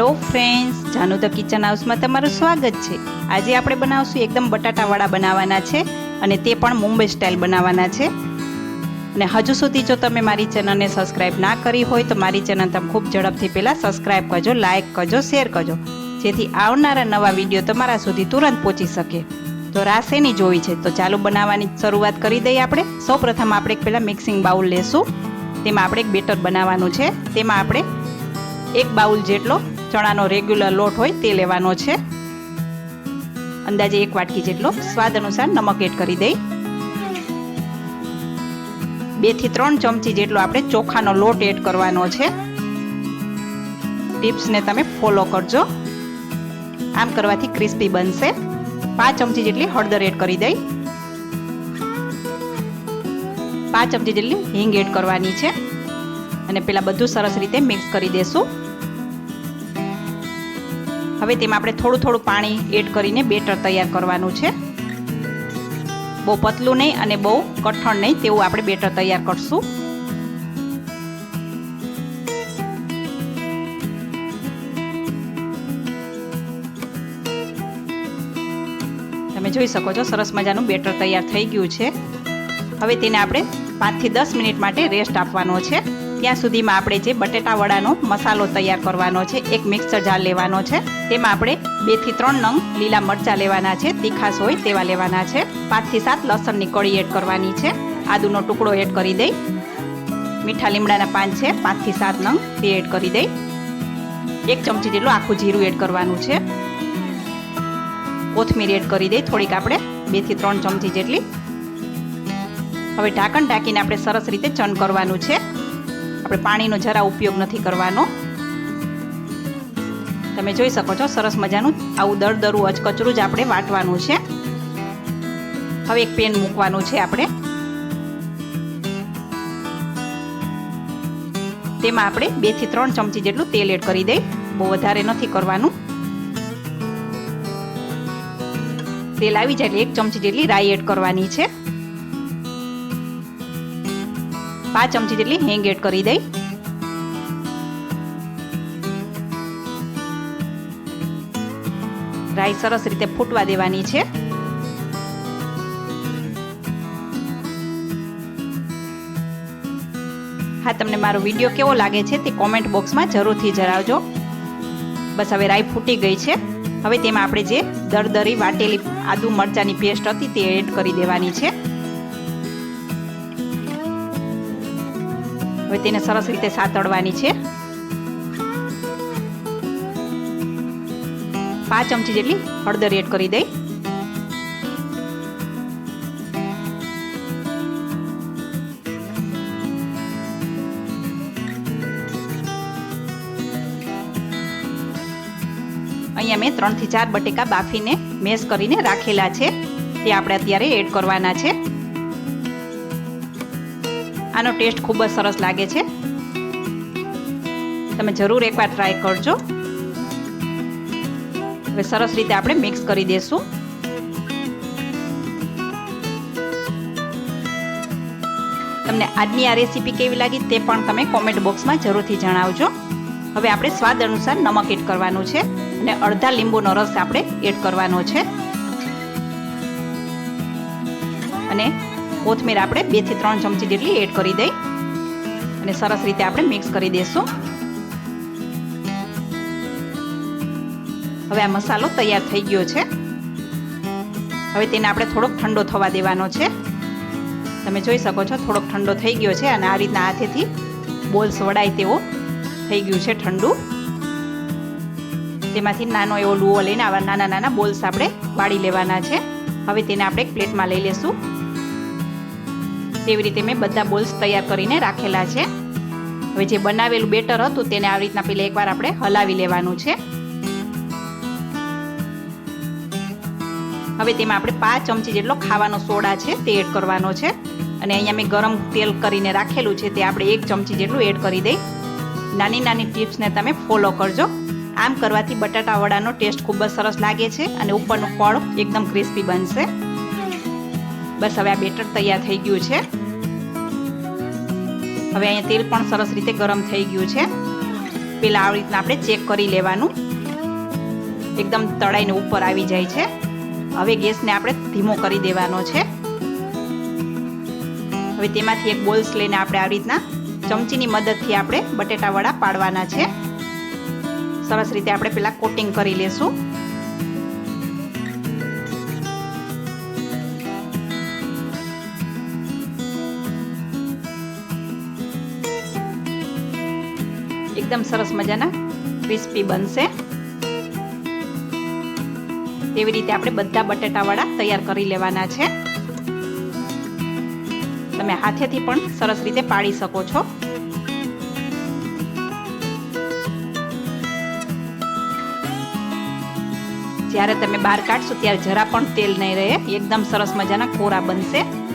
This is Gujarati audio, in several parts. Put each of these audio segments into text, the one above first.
Hello friends, Janu the kitchen હાઉસમાં તમારું સ્વાગત છે. આજે આપણે બનાવશું એકદમ બટાટાવાળા બનાવવાના છે અને તે પણ મુંબઈ સ્ટાઇલ બનાવવાના છે. અને હજુ સુધી જો તમે મારી ચેનલને સબસ્ક્રાઇબ ના કરી હોય તો મારી ચેનલ તમે ખૂબ ઝડપથી પહેલાં સબસ્ક્રાઇબ કરજો, લાઇક કરજો, શેર કરજો. જેથી આવનારા નવા વીડિયો તમારા સુધી તુરંત પહોંચી શકે. તો રાસેની જોઈ છે, તો ચાલુ બનાવવાની શરૂઆત કરી દઈએ આપણે. સૌપ્રથમ આપણે એક પહેલાં મિક્સિંગ બાઉલ લેશું. તેમાં આપણે એક બેટર બનાવવાનું છે. તેમાં આપણે એક બાઉલ જેટલો ચણાનો રેગ્યુલર લોટ હોય તે લેવાનો છે. અંદાજે એક વાટકી જેટલો સ્વાદ અનુસાર નમક એડ કરી દઈ. બેથી ત્રણ ચમચી જેટલો આપણે ચોખાનો લોટ એડ કરવાનો છે. ટિપ્સને તમે ફોલો કરજો. આમ કરવાથી ક્રિસ્પી બનશે. પાંચ ચમચી જેટલી હળદર એડ કરી દઈ. પાંચ ચમચી જેટલી હિંગ એડ કરવાની છે. અને પેલા બધું સરસ રીતે મિક્સ કરી દેશું. હવે તેમાં આપણે થોડું થોડું પાણી એડ કરીને બેટર તૈયાર કરવાનું છે. બહુ પતલું નહીં અને બહુ કઠણ નહીં, તેવું આપણે બેટર તૈયાર કરશું. તમે જોઈ શકો છો, સરસ મજાનું બેટર તૈયાર થઈ ગયું છે. હવે તેને આપણે પાંચથી દસ મિનિટ માટે રેસ્ટ આપવાનો છે. ત્યાં સુધીમાં આપણે જે બટેટા વડાનો મસાલો તૈયાર કરવાનો છે, એક મિક્સર જાર લેવાનો છે, તેમાં આપણે બેથી ત્રણ નંગ લીલા મરચાં લેવાના છે તીખાસ હોય તેવા લેવાના છે પાંચથી સાત લસણની કળી એડ કરવાની છે, આદુનો ટુકડો એડ કરી દઈ, મીઠા લીમડાના પાન છે પાંચથી સાત નંગ તે એડ કરી દઈ, એક ચમચી જેટલું આખું જીરું એડ કરવાનું છે, કોથમીર એડ કરી દઈ, થોડીક આપણે બેથી ત્રણ ચમચી જેટલી. હવે ઢાંકણ ઢાંકીને આપણે સરસ રીતે ચણ કરવાનું છે. આપણે પાણીનો જરા ઉપયોગ નથી કરવાનો. તમે જોઈ શકો છો, સરસ મજાનું આવું દરદરું અચકચરું જ આપણે વાટવાનું છે. હવે એક પેન મૂકવાનું છે આપણે. તેમાં આપણે બેથી ત્રણ ચમચી જેટલું તેલ એડ કરી દઈ. બહુ વધારે નથી કરવાનું. તેલ આવી જાય એટલે એક ચમચી જેટલી રાઈ એડ કરવાની છે. પાંચ ચમચી જેટલી હિંગ એડ કરી દઈ. રાઈ સરસ રીતે ફૂટવા દેવાની છે. હા, તમને મારો વીડિયો કેવો લાગે છે તે કોમેન્ટ બોક્સમાં જરૂરથી જણાવજો. બસ હવે રાઈ ફૂટી ગઈ છે. હવે તેમાં આપણે જે દરદરી, વાટેલી આદુ મરચાની પેસ્ટ હતી તે એડ કરી દેવાની છે. હવે તેને સરસ રીતે સાતળવાની છે. પાંચ ચમચી જેટલી હળદર એડ કરી દઈ. અહીંયા મેં ત્રણથી ચાર બટેકા બાફીને મેશ કરીને રાખેલા છે. તે આપણે અત્યારે એડ કરવાના છે. આનો ટેસ્ટ ખૂબ જ સરસ લાગે છે. તમે જરૂર એકવાર ટ્રાય કરજો. હવે સરસ રીતે આપણે મિક્સ કરી દેશું. તમને આજની આ રેસીપી કેવી લાગી તે પણ તમે કોમેન્ટ બોક્સમાં જરૂરથી જણાવજો. હવે આપણે સ્વાદ અનુસાર નમક એડ કરવાનું છે અને અડધા લીંબુનો રસ આપણે એડ કરવાનો છે. અને કોથમીર આપણે બેથી ત્રણ ચમચી જેટલી એડ કરી દઈ. અને સરસ રીતે આપણે મિક્સ કરી દઈશું હવે આ મસાલો તૈયાર થઈ ગયો છે. હવે તેને આપણે થોડોક ઠંડો થવા દેવાનો છે. તમે જોઈ શકો છો થોડોક ઠંડો થઈ ગયો છે અને આ રીતના હાથેથી બોલ્સ વડાય તેવો થઈ ગયું છે ઠંડુ. તેમાંથી નાનો એવો લુઓ લઈને આવા નાના નાના બોલ્સ આપણે વાળી લેવાના છે. હવે તેને આપણે એક પ્લેટમાં લઈ લેશું. તેવી રીતે મેં બધા બોલ્સ તૈયાર કરીને રાખેલા છે. હવે જે બનાવેલું બેટર હતું તેને આવી રીતના પહેલાં એકવાર આપણે હલાવી લેવાનું છે. હવે તેમાં આપણે પાંચ ચમચી જેટલો ખાવાનો સોડા છે તે એડ કરવાનો છે. અને અહીંયા મેં ગરમ તેલ કરીને રાખેલું છે તે આપણે એક ચમચી જેટલું એડ કરી દઈ. નાની નાની ટિપ્સને તમે ફોલો કરજો. આમ કરવાથી બટાટા વડાનો ટેસ્ટ ખૂબ જ સરસ લાગે છે અને ઉપરનું ફળ એકદમ ક્રિસ્પી બનશે. બસ હવે આ બેટર તૈયાર થઈ ગયું છે. હવે અહીંયા તેલ પણ સરસ રીતે ગરમ થઈ ગયું છે. પેલા આવી રીતના આપણે ચેક કરી લેવાનું. એકદમ તળાઈને ઉપર આવી જાય છે. હવે ગેસને આપણે ધીમો કરી દેવાનો છે. હવે તેમાંથી એક બોલ્સ લઈને આપણે આવી રીતના ચમચીની મદદથી આપણે બટેટા વડા પાડવાના છે. સરસ રીતે આપણે પેલા કોટિંગ કરી લેશું. એકદમ સરસ મજાના ક્રિસ્પી બનશે. તેવી રીતે આપણે બધા બટેટા વડા તૈયાર કરી લેવાના છે. તમે હાથેથી પણ સરસ રીતે પાડી શકો છો. જ્યારે તમે બહાર કાઢશો ત્યારે જરા પણ તેલ નહીં રહે. એકદમ સરસ મજાના કોરા બનશે.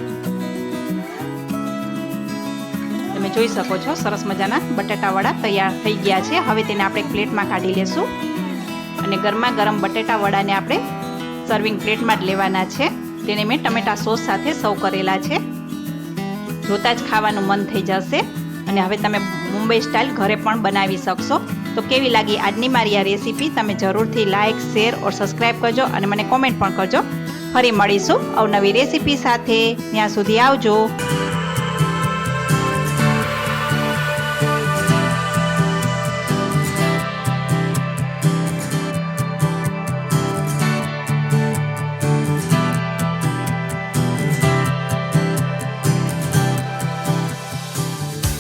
જોઈ શકો છો. સરસ મજાના બટેટા વડા તૈયાર થઈ ગયા છે. હવે તેને આપણે પ્લેટમાં કાઢી લેશું. અને ગરમા ગરમ બટેટાવડાને આપણે સર્વિંગ પ્લેટમાં જ લેવાના છે. તેને મેં ટમેટા સોસ સાથે સર્વ કરેલા છે. જોતાં જ ખાવાનું મન થઈ જશે. અને હવે તમે મુંબઈ સ્ટાઇલ ઘરે પણ બનાવી શકશો. તો કેવી લાગી આજની મારી આ રેસીપી? તમે જરૂરથી લાઇક શેર ઓર સબસ્ક્રાઈબ કરજો અને મને કોમેન્ટ પણ કરજો. ફરી મળીશું અવનવી રેસીપી સાથે. ત્યાં સુધી આવજો.